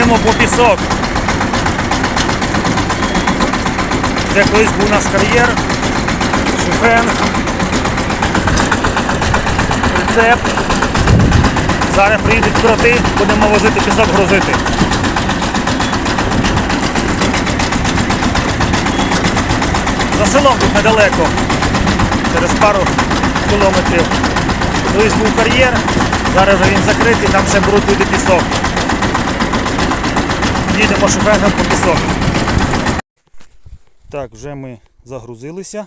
Їдемо по пісок. Де колись був у нас кар'єр, шифенг, прицеп. Зараз приїдуть кроти, будемо возити пісок грузити. За селом тут недалеко, через пару кілометрів. Колись був кар'єр, зараз він закритий, там ще беруть люди пісок. Їдемо шофером по пісок. Так, вже ми загрузилися.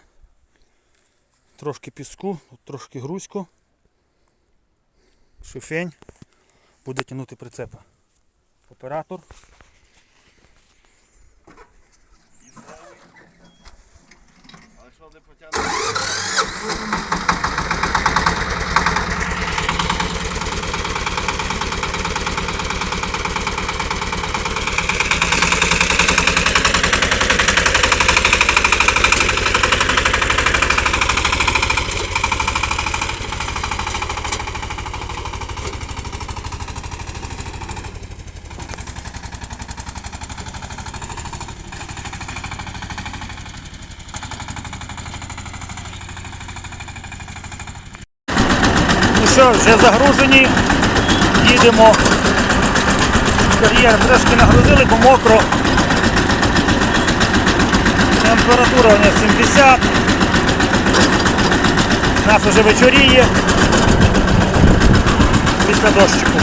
Трошки піску, трошки грузько. Шифень. Буде тягнути прицепа. Оператор. Але що не потягне? Що, вже загружені. Їдемо. Кар'єр трошки нагрузили, бо мокро. Температура у нас 70. Нас вже вечоріє. Після дощику.